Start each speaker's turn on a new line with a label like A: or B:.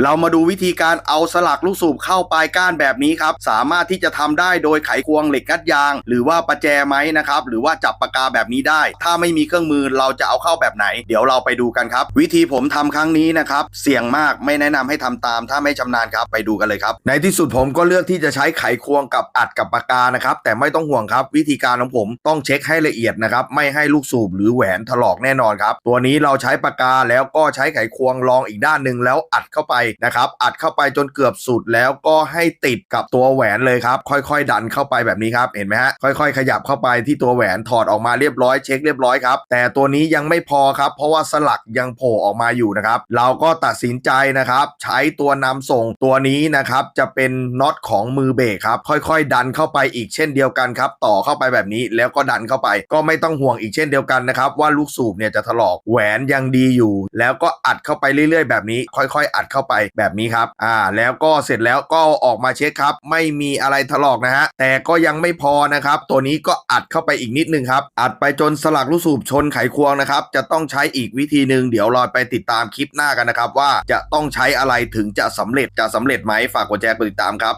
A: เรามาดูวิธีการเอาสลักลูกสูบเข้าปลายก้านแบบนี้ครับ สามารถที่จะทำได้โดยไขควงเหล็กงัดยาง หรือว่าประแจไหมนะครับ หรือว่าจับปากกาแบบนี้ได้ ถ้าไม่มีเครื่องมือเราจะเอาเข้าแบบไหน เดี๋ยวเราไปดูกันครับ วิธีผมทำครั้งนี้นะครับ เสี่ยงมากไม่แนะนำให้ทำตาม ถ้าไม่ชำนาญครับไปดูกันเลยครับ ในที่สุดผมก็เลือกที่จะใช้ไขควงกับอัดกับปากกานะครับ แต่ไม่ต้องห่วงครับ วิธีการของผมต้องเช็คให้ละเอียดนะครับไม่ให้ลูกสูบหรือแหวนถลอกแน่นอนครับตัวนี้เราใช้ปากกาแล้วก็ใช้ไขควงรองอีกด้านหนึ่งแล้วอัดเข้าไปนะครับอัดเข้าไปจนเกือบสุดแล้วก็ให้ติดกับตัวแหวนเลยครับ ค่อยๆ ดันเข้าไปแบบนี้ครับเห็นไหมฮะค่อยๆ ขยับเข้าไปที่ตัวแหวนถอดออกมาเรียบร้อยเช็คเรียบร้อยครับแต่ตัวนี้ยังไม่พอครับ เพราะว่าสลักยังโผล่ออกมาอยู่นะครับ เราก็ตัดสินใจนะครับ ใช้ตัวนำส่งตัวนี้นะครับจะเป็นน็อตของมือเบรกครับ ค่อยๆ ดันเข้าไปอีกเช่นเดียวกันครับ ต่อเข้าไปแบบนี้แล้วก็ดันเข้าไป ก็ไม่ต้องห่วงอีกเช่นเดียวกันนะครับ ว่าลูกสูบเนี่ยจะถลอกแหวนยังดีอยู่ แล้วก็อัดเข้าไปเรื่อยๆ แบบนี้ ค่อย ๆ อัดเข้าไปแบบนี้ครับอ่าแล้วก็เสร็จแล้วก็ออกมาเช็คครับ ไม่มีอะไรถลอกนะฮะแต่ก็ยังไม่พอนะครับ ตัวนี้ก็อัดเข้าไปอีกนิดนึงครับอัดไปจนสลักลูกสูบชนไขควงนะครับจะต้องใช้อีกวิธีหนึ่งเดี๋ยวรอไปติดตามคลิปหน้ากันนะครับ ว่าจะต้องใช้อะไรถึงจะสำเร็จจะสำเร็จไหมฝากกดแชร์กดติดตามครับ